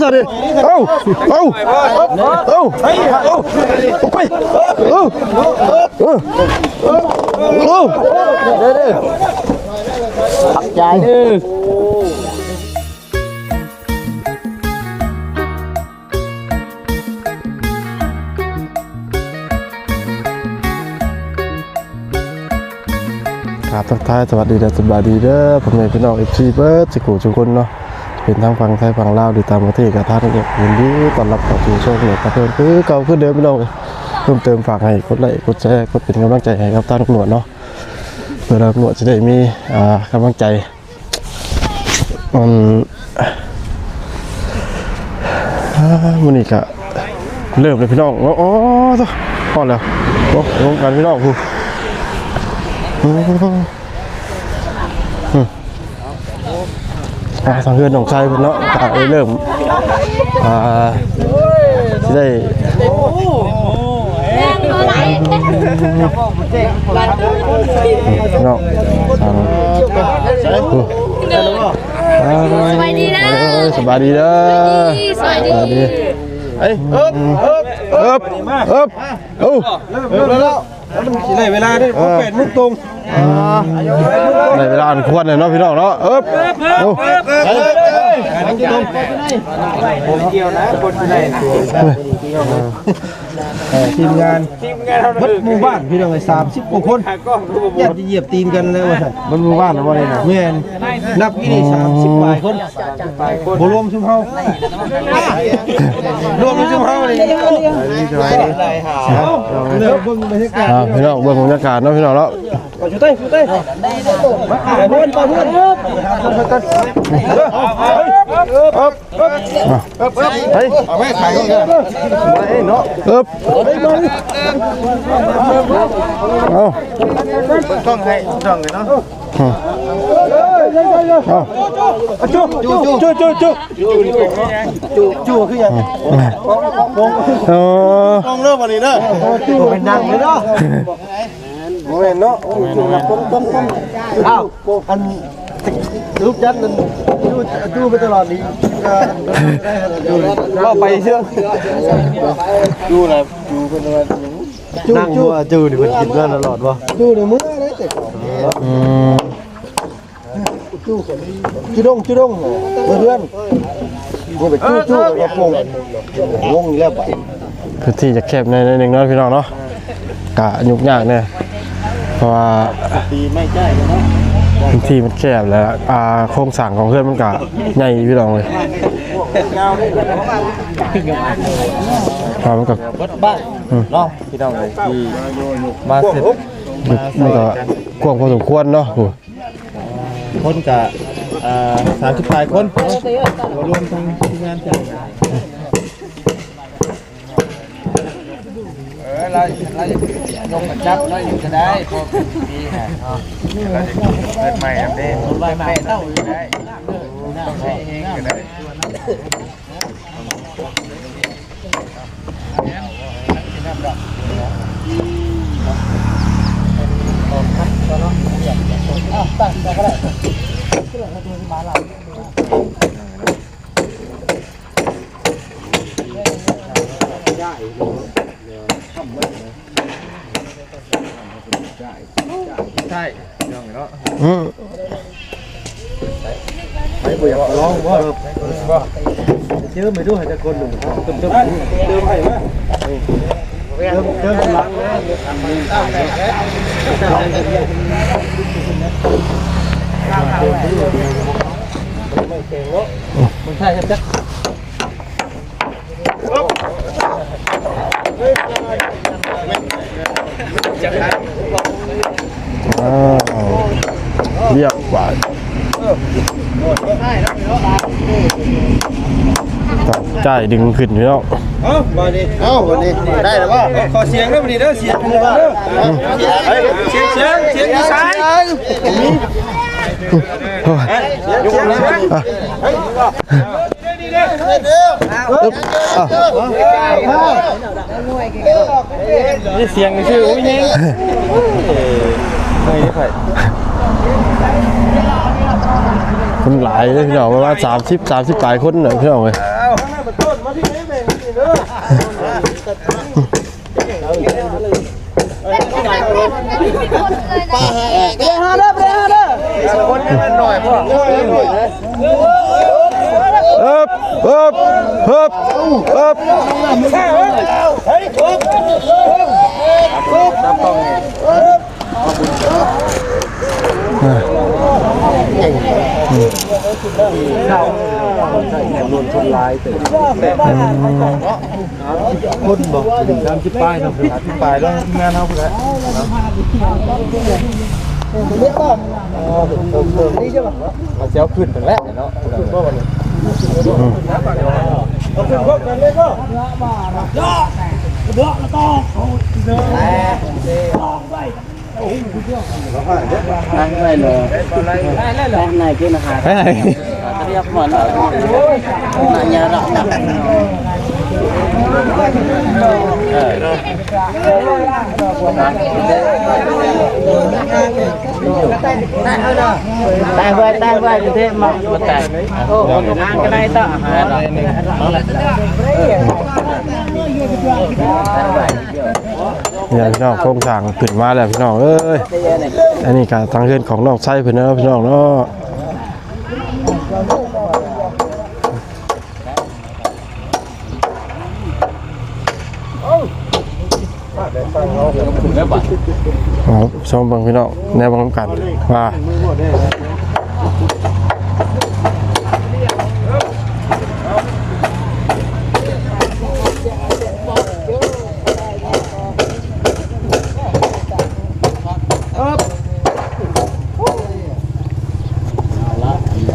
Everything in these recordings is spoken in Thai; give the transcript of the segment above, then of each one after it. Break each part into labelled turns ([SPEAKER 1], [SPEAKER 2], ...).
[SPEAKER 1] สวัสดีเอ้าเอ้าเอ้าเอ้าไปเอ้าเอ้าเอ้า
[SPEAKER 2] ใจ
[SPEAKER 1] ครับทักทายสวัสดีเด้อสบายดีเด้อผมเองพี่น้องเอฟซีเบิร์ดสิกูทุกคนเนาะ เป็นทั้งฟังไทยฟังลาวหรือตามประเทศกับท่านเนี่ยยินดีต้อนรับเข้าสู่ช่วงเนี่ยประเทศคือเก่าคือเดิมพี่น้องเพิ่มเติมฝากให้กดไลค์กดแชร์กดเป็นกำลังใจให้กับท่านตำรวจเนาะเพื่อเราตำรวจจะได้มีอ่ากำลังใจมันอ่ามันนี่ก็เริ่มเลยพี่น้องโอ้โอ้ตัวพอแล้วโอ้ลงกันพี่น้องกูอืมอืม ทางเพื่อนของชายเพิ่นเนาะก็ได้เริ่มอ่าสิได้เนาะทางอืมอ่า
[SPEAKER 3] สบายดีนะ
[SPEAKER 1] เออสบายดีเด้อ
[SPEAKER 3] สวัสดี
[SPEAKER 1] สบายดีเอ้ยเอิบเอิบเอิบเอิบเอ้า
[SPEAKER 2] เริ่มแล้วแล้วมันสิได้เวลาได้พอแปดโมุกตรง
[SPEAKER 1] ไหนเวลาอันควรเลยเนาะพี่น้องเนาะเอ๊บเอ้า
[SPEAKER 2] เกี่ยวนะคนไหน ทีมงานทีมงานวัดหมู่บ้านพี่น้องไอ้สามสิบกว่าคนอยากจะเหยียบตีนกันเลยว่าซั่น
[SPEAKER 1] มันหมู่บ้านหรือว่าอะไรนะ
[SPEAKER 2] แม่นนับกี่นี่สามสิบปลายคนบ่รวมชุมเฮารวมชุมเฮาเลยเริ่มเบิ่งบรรยากาศ
[SPEAKER 1] อ่าพี่น้องเบิ่งบรรยากาศเนาะพี่น้องเนาะ
[SPEAKER 2] ชูเต้ชูเต้ไปเพื่อนไปเพื่อนเฮ้ย เอาแม่ขายก่อนกันไปเนาะ
[SPEAKER 1] เอิบเอา
[SPEAKER 2] ต้องให้ต้องกันเนาะ
[SPEAKER 1] เอา
[SPEAKER 2] จูจูจูจูจูจูจูคือยัง
[SPEAKER 1] เออ
[SPEAKER 2] ต้องเริ่มวันนี้เด้อจูเป็นดังเลยเนาะโมเมนเนาะจูกับต้มต้มต้มอ้าวอัน ลูกยัดนั่นจูจูไปตลอดนี้ก็ไปเชื่อจูอะไรจูเป็นอะไรจูจูจูนี่มันกินกันตลอดวะจูในมือเลยแต่
[SPEAKER 1] อืม
[SPEAKER 2] จุดงจุดงเพื่อนนี่ไปจูจูกับพงงงแล้วไป
[SPEAKER 1] พื้นที่จะแคบในในหนึ่งเนาะพี่น้องเนาะกะยุกยากเนี่ยเพราะว่า
[SPEAKER 2] ตีไม่ใช่เนาะ
[SPEAKER 1] พื้น ที่มันแคบแล้วอ่าโครงสร้างของเพื่อนมันกะใหญ่พี่น้องเลยพอมันก็
[SPEAKER 2] วัดบ้านเนาะพี่น้องเลยที่มาเสร็จ
[SPEAKER 1] มันก็กว้างพอสมควรเนาะโอ้
[SPEAKER 2] คนกับสามสิบปลายคนรวมทั้งทีมงานจ้ะ
[SPEAKER 4] เราเราลงมาจับเราอยู่ก็ได้พอดีฮะ เราจะเกิดใหม่แบบนี้ใหม่ใหม่เต้าอยู่ได้ต้องใช้เองก็ได้ใช่ยองเนาะ
[SPEAKER 1] อืม
[SPEAKER 2] บ่บ่เจอไม่รู้ให้จะคนหนึ่งตึมตึมเติมให้ไหมเติมเติมหลังนะมันใช่ครับจ๊ะ
[SPEAKER 1] อ้าวเรียบหวานต้อง จ่ายดึงขึ้นพี่น้อง
[SPEAKER 2] เอ้ามาดิเอ้าวันนี้ได้แล้วว่าขอเสียงด้วยวันนี้เด้อเสียงเลยว่าเด้อเสียงเสียงเสียงดีไซน์
[SPEAKER 1] โอ้ย
[SPEAKER 2] ยกมือ
[SPEAKER 1] อะอึ๊บอะ
[SPEAKER 2] นี่เสียงชื่ออุ้ยยิงไม่ได้ไผ
[SPEAKER 1] คนหลายเลยพี่น้องประมาณสามสิบสามสิบปลายคนเนอะพี่น้องเลย
[SPEAKER 2] เด้อ
[SPEAKER 3] ไปหาเด้อไปหาเด้อ
[SPEAKER 4] คนให้มันหน่อยพ่อ
[SPEAKER 1] เอิบเอิบเอิบเอิบ
[SPEAKER 2] เฮ้ยครบ
[SPEAKER 4] น้ำต้องนี่
[SPEAKER 2] คนบอกถึงการที่ป้ายเนาะที่ป้ายแล้วงานเฮาพุ่นแหละมาเจ้าขึ้นถึงแล้วเนาะขึ้นบ่วันนี้เอาขึ้นพบกันเลยก็
[SPEAKER 5] นั่งได้เลยนั่งในกินอาหาร
[SPEAKER 1] ไปไหน
[SPEAKER 5] เยกหมอนนายาระดับตายไว้ตายไว้ ประเทศมาบ่ตายโอ้ทางก็ได้ต่ออาห
[SPEAKER 1] เนี่ยพี่น้องโครงสร้างขึ้นมาแล้วพี่น้องเอ้ยอันนี้การตั้งเรื่อนของน้องไส้เพิ่นเนาะพี่น้องเนาะเอาชมบิ่งพี่น้องแนวบังกันว่า
[SPEAKER 5] อ้า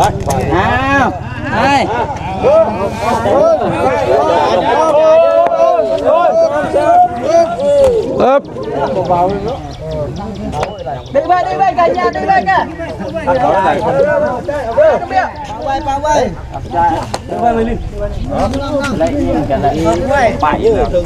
[SPEAKER 5] วไอ้
[SPEAKER 1] เอิบ
[SPEAKER 3] ดึงไป ดึงไปกันยาดึงไปกัน
[SPEAKER 5] ไรยิงกันละ
[SPEAKER 2] ป้ายเยอะถึง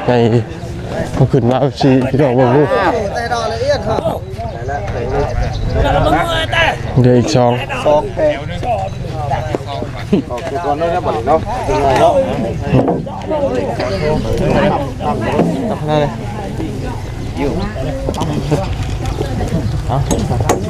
[SPEAKER 5] กินเป้าไว้นทางยักษ์นี่ทางย่างอะไรสิอะ
[SPEAKER 2] เฮ้ยเด้อตัวเนาะเงินบา
[SPEAKER 1] เอาขึ้นได้แล้วแพงหนึงพี่องเอ้ย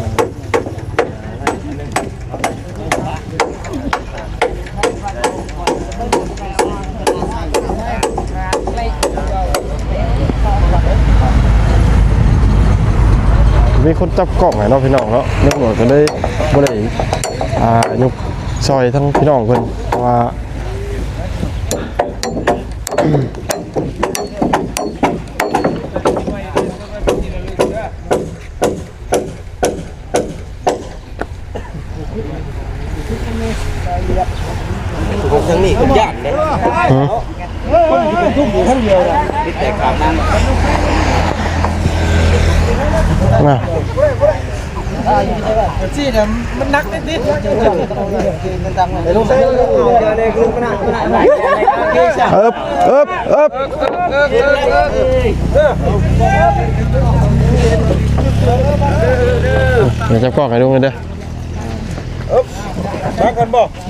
[SPEAKER 2] เอาอีกเอาอีกเอ้ามันสาระบ่
[SPEAKER 1] อ่าเจ้าพี่น้องในพอขึ้นมาเอาสิพี่น้องเบิ่งดูเดี๋ยวอีกสอง
[SPEAKER 2] สองแพงออกก่อนเนาะนะ บัดเนาะเป็นไงเนาะทำอะไร
[SPEAKER 1] มีคนจับกล้องให้เนาะพี่น้อ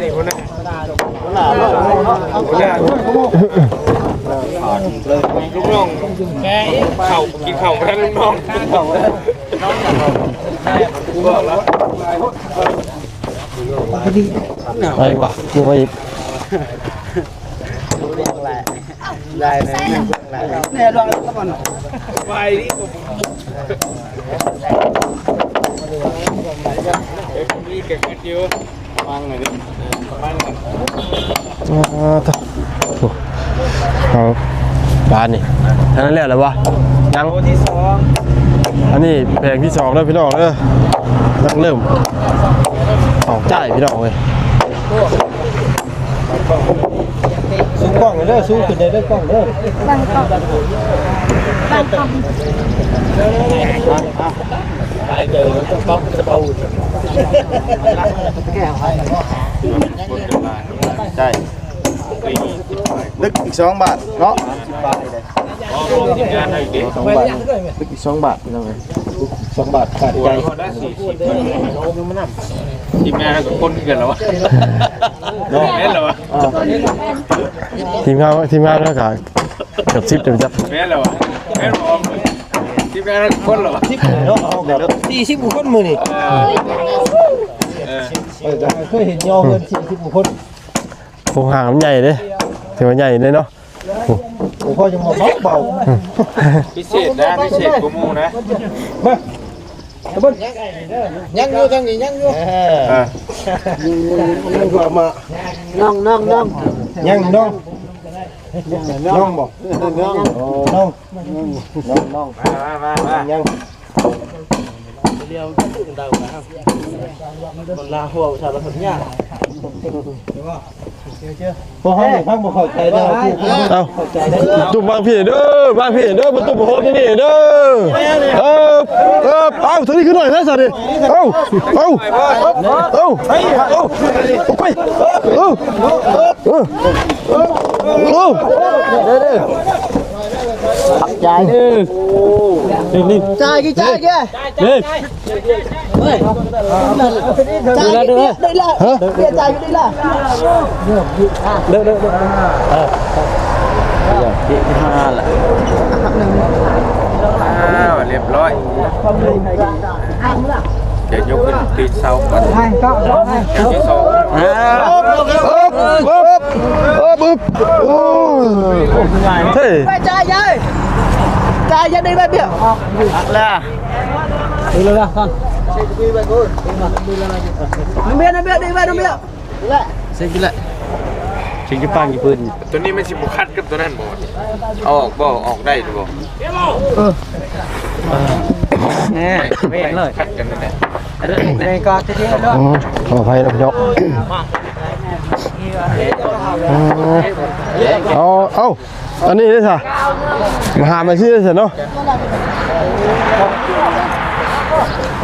[SPEAKER 1] นหน้า
[SPEAKER 2] เนี่ยนี่
[SPEAKER 4] คนหน้าคนหน้าคนหน้าลูกน้องแกเข่ากินเข่ามาทั้งลูกน้องกินเข่าบอกแล้ว
[SPEAKER 1] ไปกว่าดูไป
[SPEAKER 5] ได้เลย
[SPEAKER 3] เนี่ยลองแล้วก่อน
[SPEAKER 4] ไปดิมีเก่งกันเยอะ ฟังหน่อยดิฟังหน่อย
[SPEAKER 1] อ่าต่อโอ้เอาบ้านนี่ท่านั้นแล้วเหรอวะยัง
[SPEAKER 4] โอ้ที่สอง
[SPEAKER 1] อันนี้แผงที่สองแล้วพี่น้องเด้อต้องเริ่มออกจ่ายพี่น้องเว้ย
[SPEAKER 2] สูงกล้องเด้อสูงขึ้นได้เด้อกล้องเด้อ
[SPEAKER 4] ใช่
[SPEAKER 2] ลึกอีก2บาทเนาะ
[SPEAKER 4] ทีมงานให้ดิ
[SPEAKER 2] 2บาทลึกอีก2บาทพี่น้องเอ้ย2บาทขาด
[SPEAKER 4] หัว
[SPEAKER 2] ใจ
[SPEAKER 4] เราได้สี่สิบทีมงานก็คนเกินแล้ววะแม่นเหรอวะ
[SPEAKER 1] ทีมง สิบเดี๋ยวจะ
[SPEAKER 4] แม่นเหรอวะแม่นบอกทีมงานก็คนเหรอวะ
[SPEAKER 2] เนาะเอาแบบ40บุคคลมื้อนี่
[SPEAKER 4] เออ
[SPEAKER 2] เออเคยเห็นยอเงิน40บุคคล
[SPEAKER 1] โครงหางมันใหญ่เด้ถือว่าใหญ่เลยเนาะ
[SPEAKER 2] โอ้พ่อยังมาเบา
[SPEAKER 4] พิเศษนะพิเศษกูมูนะ
[SPEAKER 2] ๆมาตะเบิ้ลยังอยู่ทางนี้ยังอยู่
[SPEAKER 4] เออ
[SPEAKER 2] ยังกว่ามา
[SPEAKER 5] น้องน้องน้อง
[SPEAKER 2] ยังน้อง น้องบ่น้องน้องน้อง
[SPEAKER 4] มามามา
[SPEAKER 2] ยัง
[SPEAKER 5] ลาหัวชาวละคนเนี่ย
[SPEAKER 2] พอเฮานี่พังบ่เข้าใจเด้อผู้คน
[SPEAKER 1] เอา
[SPEAKER 2] เข้าใจได้เอา
[SPEAKER 1] ตุ่มบางพี่เด้อบางพี่เด้อมาตุ่มโหดนี่เด้อเออเออเอาถึงนี่ขึ้นหน่อยนะสัตว์ดิเอาเอาเอาเอาเอาไปเอาเอาเอา
[SPEAKER 5] ใจเด้อ
[SPEAKER 1] นี่นี่
[SPEAKER 3] จ่ายกี่จ่ายกี่
[SPEAKER 1] นี่
[SPEAKER 3] จ่ายกี่ได้ละเบียร์จ่ายกี่ได้ละ
[SPEAKER 5] ห้าละ
[SPEAKER 4] อ้าวเรียบร้อยเดี๋ยวยกขึ้น ตีเสาก่อนที่สอง
[SPEAKER 1] เอ๊บเอ๊บเอ๊บเอ๊บโอ้เฮ้ย
[SPEAKER 3] ไปจ่ายยัยจ่ายยัยได้ไห มเบี้ย
[SPEAKER 5] ละ
[SPEAKER 3] น้ำเบี้ยน้ำเบี้ยได้ไหมน้ำเบี้ย
[SPEAKER 1] ชิงจะปังกี่ปืน
[SPEAKER 4] ตัวนี้ไม่ใช่บุคัดกับตัวนั้นหมดเอาออกบ่ออกได้หรือบ่
[SPEAKER 5] แน่ไม่เห็นเลย
[SPEAKER 4] คัดกันนั่นแหละ
[SPEAKER 5] ในก็จะเที่ยวด้วย
[SPEAKER 1] ขออภัยนะพี่ยกเอาเอาอันนี้ได้สิมาหามาชื่อได้สิเนาะ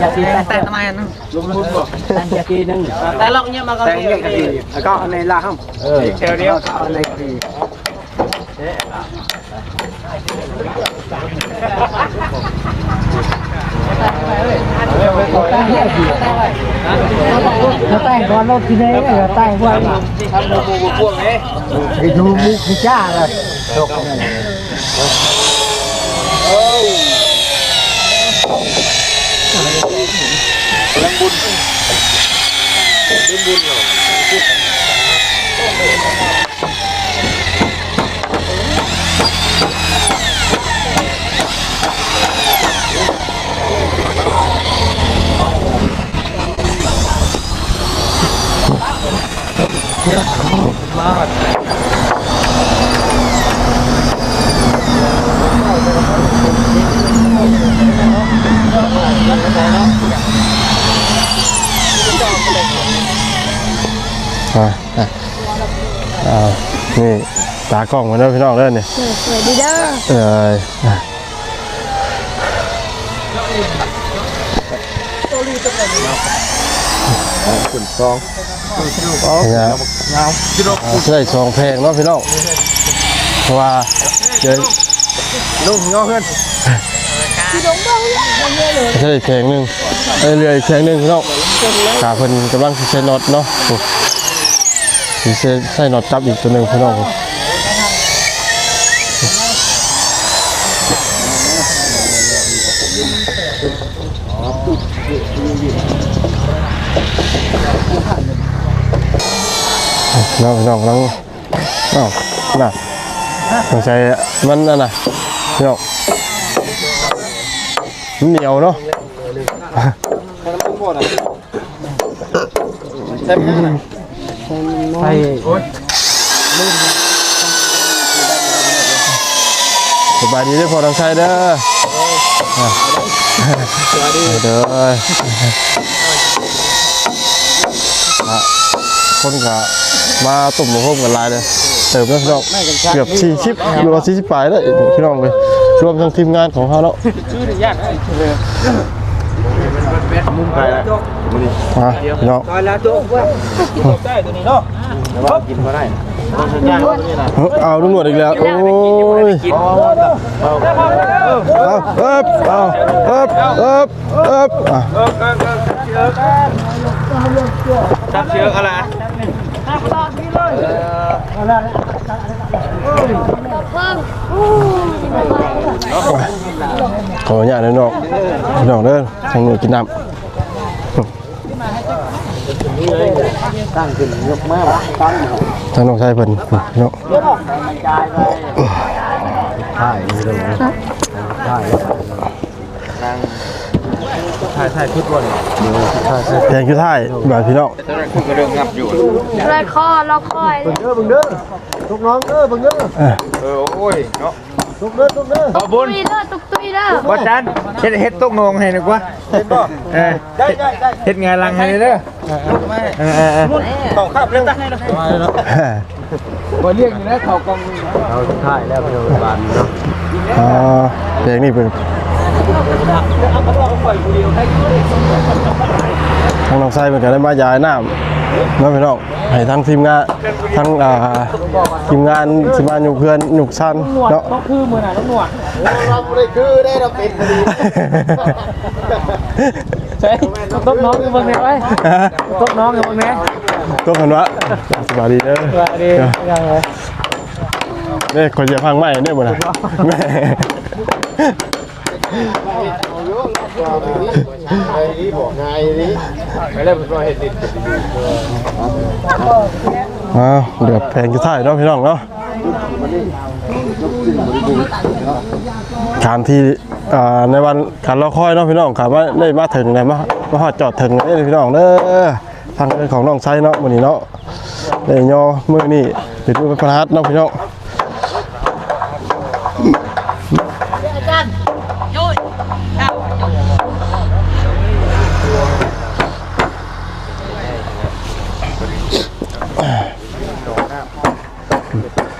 [SPEAKER 1] ตรชีอืม
[SPEAKER 5] แต่ลองเนี่ยมาก็เที่ยวแล้วก็ในลาห้อง
[SPEAKER 4] อีกแถวเดียว
[SPEAKER 5] ในที
[SPEAKER 3] แต่งก่อนรถที่ไหนแต่งว่า
[SPEAKER 4] ทำหมูปูปูพวกนี้
[SPEAKER 3] ไอ้ดูมุกจ้าเลย
[SPEAKER 4] เรื่องบุญเรื่องบุญเหร
[SPEAKER 1] อาอ่าเอานี่ตาากล้องมาเด้อพี่น้องเด้อนี่
[SPEAKER 6] สวัสดีเด้อ
[SPEAKER 1] เอ้ยเนี่ยใช่สองเพลงเนาะพี่น้องเพราะว่าเดี๋ยว
[SPEAKER 4] ลุงงอเพื่อน
[SPEAKER 1] ใช่เพลงหนึ่งเอ้ยเรืออีกเพลงหนึ่งพี่น้องขาเพิ่นกำลังสิใช้น็อตเนาะโอ้สิใช้ใช้น็อตจับอีกตัวหนึ่งพี่น้อง น้องน้องกำลังน้องน่ะสงสัยมันนั่นน่ะพี่น้องเหนียวเนาะ
[SPEAKER 5] ใช่
[SPEAKER 1] สบายดีด้อพอทางชายเด้อเด้อ อะคนกะมาตุ่มมาพบกันหลายเลยเติมแล้วพี่น้องเกือบสี่ชิปหรือว่าสี่ชิปปลายแล้วพี่น้องเลยรวมทั้งทีมงานของเขาแล้ว
[SPEAKER 4] มุมไปแล้ว
[SPEAKER 1] อะพี่น้อง
[SPEAKER 4] ตายแล้วตัวว่าได้ตัวนี้เนาะ
[SPEAKER 2] กินมาได้
[SPEAKER 1] เอาลุงหนวดอีกแล้ว โอ้ยเอาเอ๊บเอาเอ๊บเอ๊บเอ๊บอะ
[SPEAKER 4] จับเชือกอะไร
[SPEAKER 1] ขออนุญาตนะน้องพี่น้องเด้อทางหน่วยกินน้ำ
[SPEAKER 5] ตั้งขึ้นยกมาตั้ง
[SPEAKER 1] ทางน้องชายเพิ่นเนาะ
[SPEAKER 4] ถ่ายถ่ายชุดวัน
[SPEAKER 1] แพงคือท้ายบาดพี่น้อง
[SPEAKER 4] ตอนนั้นคุณก็เริ่มงับอยู่
[SPEAKER 6] ลอยคอล็อกคอย
[SPEAKER 4] เด้อบึงเด้อลูกน้องเด้อบึงเด้อ
[SPEAKER 1] เออ
[SPEAKER 4] เออโอ้ยเนาะลูกเด้อลูกเด้อขอบุ
[SPEAKER 6] ตุ
[SPEAKER 4] ญ
[SPEAKER 6] ยเด้อตุกตุยเด้อ
[SPEAKER 4] ว่าจันเฮ็ดเฮ็ดตกนองให้นึกว่าเฮ็ดบ่เออได้ได้ได้เฮ็ดงานลังให้เด้อเออเออเออเขาขับเล่นได้เนาะบ่เรียกอยู่นะเขากอง
[SPEAKER 5] เราถ่ายแล้วไปโรงพยาบาลเนาะ
[SPEAKER 1] อ๋อเพลงนี้เป็น ทางน้องชายเพิ่นก็ได้มายายน้ำเนาะพี่น้องให้ทั้งทีมงานทั้งอ่าทีมงานสิมาอยู่เพื่อนหนุกชันเนาะ
[SPEAKER 5] คือมือหนาต้องหนวด
[SPEAKER 4] เราได้คือได้เราเป็นพอดี
[SPEAKER 5] ใช่ต้นน้องอยู่เมืองไหนไว้ต้นน้องอยู่เมืองไหน
[SPEAKER 1] ตัวกันวะสบายดีเด้อ
[SPEAKER 5] สวัสดียังไง
[SPEAKER 1] นี่คนจะพังใหม่เนี่ยหมดนะแม่
[SPEAKER 4] ไม่ได้บ่เฮ็ดดิ
[SPEAKER 1] อ้าวเดี๋ยวแพงจะถ่ายเนาะพี่น้องเนาะการที่อ่าในวันการรอคอยเนาะพี่น้องครับว่าได้มาถึงเลยมามาหอดจอดถึงเลยพี่น้องเด้อทางเรื่องของน้องไซเนาะวันนี้เนาะได้ย่อมือนี่เป็นมือประทัดเนาะพี่น้อง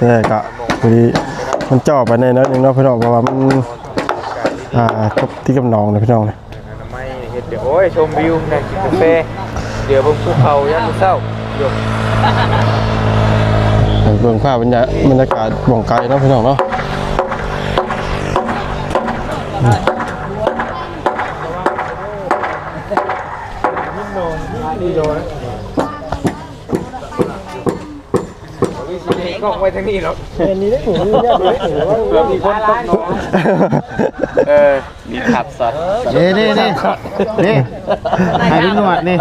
[SPEAKER 1] แต่ก็พอดีมันจ่อไปในนั้นเองเนาะพี่น้องเพราะว่ามันอ่าครบที่กำนองเลยพี่น้องเลย
[SPEAKER 4] ไม่เฮ็ดเดี๋ยวโอ้ยชมวิวนั่งกินกาแฟเดี๋ยวบนภูเขายามมื้อเช้าอยู่
[SPEAKER 1] เบิ่งภาพบรรยาบรรยากาศบ่องไกลเนาะพี่น้องเนาะ
[SPEAKER 4] กล้องไว้ทางนี้หรอกเห็นนี่ได้หมูนี่ยากเลยว่ามีคนตกน้องเออมีขับสัตว์
[SPEAKER 2] นี่นี่นี่นี่ให้ลุงหนวดนี่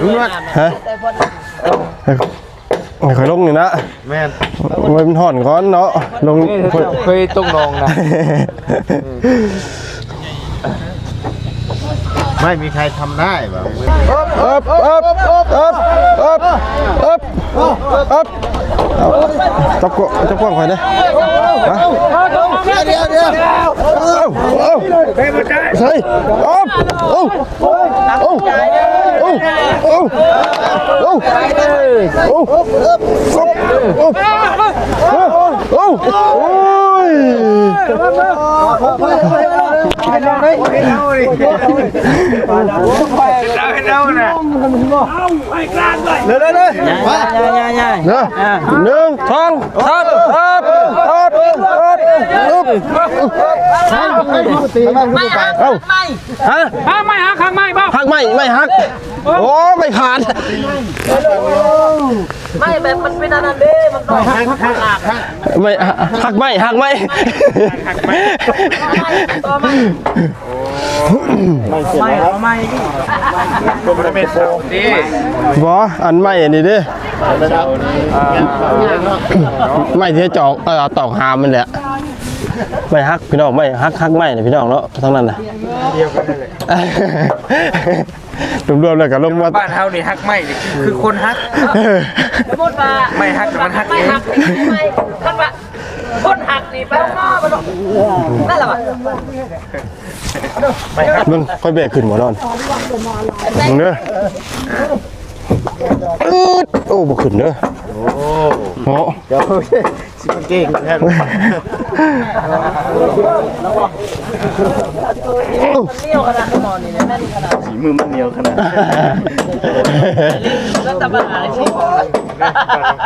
[SPEAKER 2] ลุงหนวด
[SPEAKER 1] ฮะไม่ค่อยลงนี่นะ
[SPEAKER 2] แม่น
[SPEAKER 1] ไว้มันห่อนก่อนเนาะลง
[SPEAKER 4] เคยตกน้องนะ
[SPEAKER 2] ไม่มีใครทำได้แบบ
[SPEAKER 1] อ๊บอ๊บอ๊บอ๊บอ๊บอ๊บอ๊บ เอาจับกวจับกว้างข่อยเด้อฮะ
[SPEAKER 3] เดี๋ยวเดี๋ยว
[SPEAKER 1] เอาเอาใส่เอาเอาเอาเอาเอาเอาเอาเอาเอาโอ้ย
[SPEAKER 4] เอ้าน่ะ
[SPEAKER 1] เลยเล
[SPEAKER 5] ย
[SPEAKER 1] เลยหนึ่งสองสามสาม ครับครับอึ๊บเอ้าฮะ
[SPEAKER 2] ไม่หักข้างไม่บ้า
[SPEAKER 1] หักไม่ไม่หัก โอ้ไม่ขาด
[SPEAKER 3] ไม่แบบมันเป็นอันนั้นเด้มันต้องหักหักหัก
[SPEAKER 1] ไม่หักไม่หักไม่
[SPEAKER 3] ตัวมัน
[SPEAKER 5] ไม่เอาไม่
[SPEAKER 4] ดี
[SPEAKER 1] บออันไม่อันนี้ดิไม่ที่จอกเออตอกหามมันแหละ ไม่ฮักพี่น้องไม่ฮักฮักไม่เนี่ยพี่น้องเนาะทั้งนั้นนะ
[SPEAKER 4] เดียวกันเลย
[SPEAKER 1] รวมๆแล้วก็ลงมา
[SPEAKER 4] บ้านเฮานี่ฮักไม่นี่คือคนฮัก
[SPEAKER 3] สมมติว่า
[SPEAKER 4] ไม่ฮักแต่มันฮัก
[SPEAKER 3] ไม่
[SPEAKER 4] เอง
[SPEAKER 3] หักนี่ไม่คันว่าคนหักนี่ไปข้างนอกมันนั่นแหละวะ
[SPEAKER 1] มึงค่อยเบรกขึ้นหัวนอนมึงเด้ออืดโอ้บ่ขึ้นเด้อ โอ้
[SPEAKER 5] เดี๋ยวสิเก่งแท้
[SPEAKER 3] เลี้ยวขนาดนอนนี่แม่นขนาด
[SPEAKER 5] สีมือมันเหนียวขนาด
[SPEAKER 3] แล้วแต่ปัญหาที่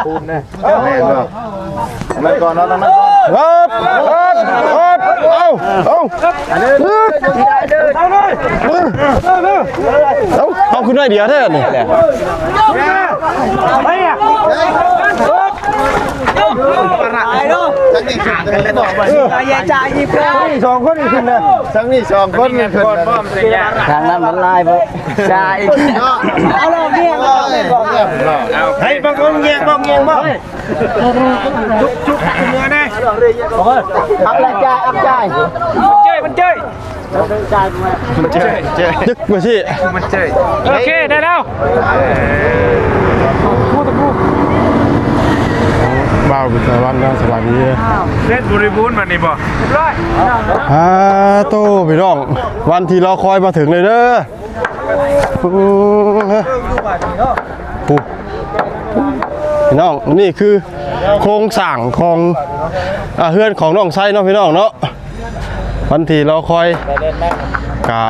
[SPEAKER 4] คูณนะ
[SPEAKER 5] แม่ก็นั่นก่อนเนาะนั่นก่อน
[SPEAKER 1] ครับครับครับเอาเอาอืดเอาเอาขึ้นได้เดียวเท่านี่
[SPEAKER 3] ไอ้ ดู
[SPEAKER 5] ยายจ่ายยิบแล้ว
[SPEAKER 1] สองคนนี่ขึ้นนะ
[SPEAKER 5] ทั้งนี้สองคนมันขึ้น
[SPEAKER 4] คนบ้อมเสีย
[SPEAKER 5] ทางนั้นมันลายบ่จ่ายอีก
[SPEAKER 3] เอาลองเรีย
[SPEAKER 4] เอา
[SPEAKER 1] ให้บางคนแยงบางแยบ้างจุกจุก
[SPEAKER 4] เนื้อแน่
[SPEAKER 5] อัพละจ่ายอัพจ่ายมัน
[SPEAKER 4] เจ้ยมันเจ้ย
[SPEAKER 5] เจ๊เจ๊
[SPEAKER 1] ดึกมาสิ
[SPEAKER 4] มันเจ้ย
[SPEAKER 2] โอเคได้แล้ว
[SPEAKER 1] บ่าวบุษวันนะสวัสดี
[SPEAKER 4] เล่นบริบูรณ์มันนี่บ่
[SPEAKER 1] ฮ่าโตพี่น้อง วันที่เราคอยมาถึงเลยเด้ออู้หูพี่น้องนี่คือโครงสร้างของอ่าเฮือนของน้องไส้เนาะพี่น้องเนาะวันที่เราคอย กะ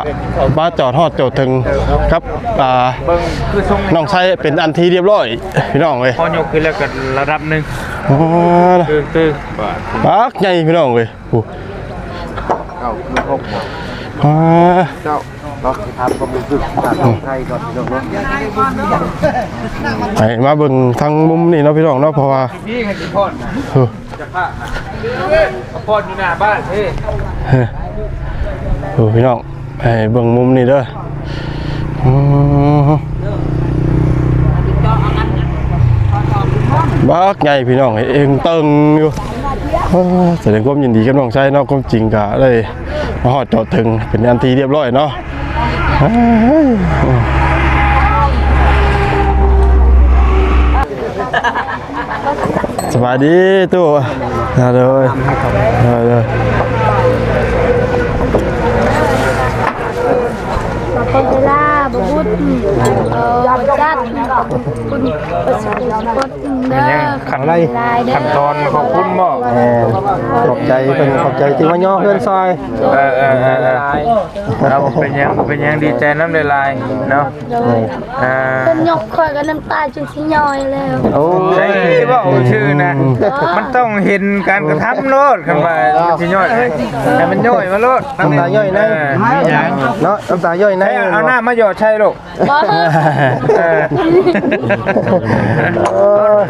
[SPEAKER 1] มาจอดฮอดจอดถึงครับอ่า
[SPEAKER 4] เบิ่งคือทรง
[SPEAKER 1] น้องไส้เป็นอันทีเรียบร้อยพี่น้องเลย
[SPEAKER 4] พอยกขึ้นแล้วก็ระดับหนึง
[SPEAKER 1] อ๋อ
[SPEAKER 4] ตึงตึง
[SPEAKER 1] ปักใหญ่พี่น้องเว้ยโอ้
[SPEAKER 5] เอาคือพก
[SPEAKER 1] อ่า
[SPEAKER 5] เจ้าเราทำความรู้สึกจากของไทยก่อนพี่น้องเนาะ
[SPEAKER 1] ไปมาเบิ่งทางมุมนี่เนาะพี่น้องเนาะเพราะว่า
[SPEAKER 4] พี่ให้สิพรนะ
[SPEAKER 1] เออ
[SPEAKER 4] จะพานะพรอยู่หน้าบ้านเฮ้ย
[SPEAKER 1] เออเออพี่น้อง ไปเบิ่งมุมนี่เด้ออือบักใหญ่พี่น้องเองเติงอยู่อ่าแสดงความยินดีกับน้องชายเนาะความจริงกะเลยมาฮอดจอดถึงเป็นอันทีเรียบร้อยเนาะเอ้ยสวัสดีตู้มาเลยมาเลย
[SPEAKER 6] ญอติญาติคุณ ลเด้อ
[SPEAKER 4] ขันไรขั้นตอนขอบคุณบ่
[SPEAKER 1] แหมขอบใจเป็นขอบใจที่ว่าย่อเพื่อนซอย
[SPEAKER 4] เออเออเออเออเราเป็นยังเป็นยังดีใจน้ำลายเนาะอ่า
[SPEAKER 6] เป็นยกคอยกับน้ำตาจนสิย่อยแล้ว
[SPEAKER 1] โอ้
[SPEAKER 4] ใช่ว่าชื่อนะ มันต้องเห็นการกระทำโลดคำว่าสิย่อยแต่มันย่อยมาโลด
[SPEAKER 1] น้ำตาย่อยในเนาะน้ำตาย่อยใน
[SPEAKER 4] ให้เอาหน้ามาหยอดใช่ลูก
[SPEAKER 6] บ่
[SPEAKER 4] เออ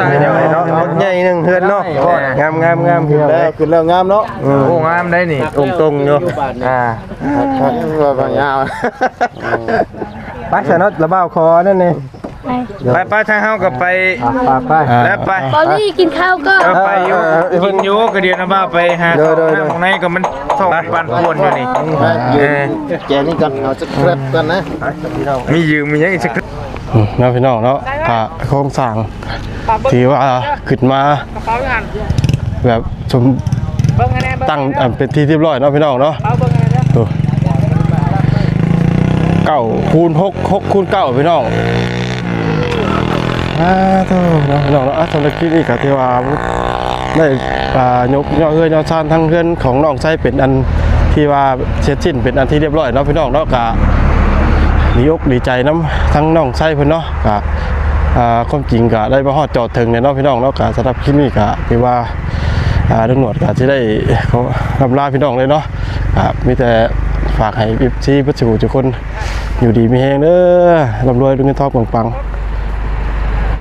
[SPEAKER 1] ตาย่อยเนาะเอาใหญ่หนึ่งเฮือนเนาะงามงามงามพี่น้อง
[SPEAKER 5] แล้วขึ้นแล้วงามเนาะ
[SPEAKER 1] อืม
[SPEAKER 4] โอ้งามได้นี่
[SPEAKER 1] ตรงตรงๆอยู่
[SPEAKER 4] อ่า
[SPEAKER 5] ครับว่าบางยาว
[SPEAKER 1] ปักใส่เนาะระบ้าคอนั่นเอง
[SPEAKER 4] ไปไปทางเฮากับไป
[SPEAKER 1] ปากไป
[SPEAKER 4] แล้วไป
[SPEAKER 6] บอลลี่กินข้าวก็
[SPEAKER 4] เออไปอยู่กินอยู่ก็เดียวนะบ้าไปฮะข้างในก็มันท้องปานปวนอยู่นี่
[SPEAKER 5] ยืนแกนี่ก่อนเอาจะเคล็ดกันนะ
[SPEAKER 4] มียืมมีหยังอีกสัก
[SPEAKER 1] อืมเนาะพี่น้องเนาะกะโครงสร้าง ที่ว่าขึ้นมา
[SPEAKER 3] กระเป๋าหัน
[SPEAKER 1] แบบชม
[SPEAKER 3] เบิ้งให้แน่เบิ้ง
[SPEAKER 1] ตั้งอ่าเป็นที่เรียบร้อยเนาะพี่น้องเนาะ
[SPEAKER 3] เบิ้งให้แน่
[SPEAKER 1] ดูเก้าคูณหกหกคูณเก้าพี่น้องอ่าโธ่เนาะพี่น้องเนาะอะสำหรับคลิปนี้ก็ที่ว่าได้อ่ายกย่อเอ้ยย่อชานทั้งเพื่อนของน้องใช้เป็นอันที่ว่าเสร็จสิ้นเป็นอันที่เรียบร้อยเนาะพี่น้องเนาะกะดีอกดีใจน้ำทั้งน้องใช้เพิ่นเนาะกะอ่า ความจริงกะได้มาฮอดจอดถึงเนี่ยเนอกพี่น้องเนาะกะสำหรับคลิปนี้กะที่ว่าตำรวจกะที่ได้เขาลำลาพี่น้องเลยเนาะครับมีแต่ฝากให้พี่ที่พัชรูทุกคนอยู่ดีมีแฮงเด้อร่ำรวยด้วยเงินทองปังๆ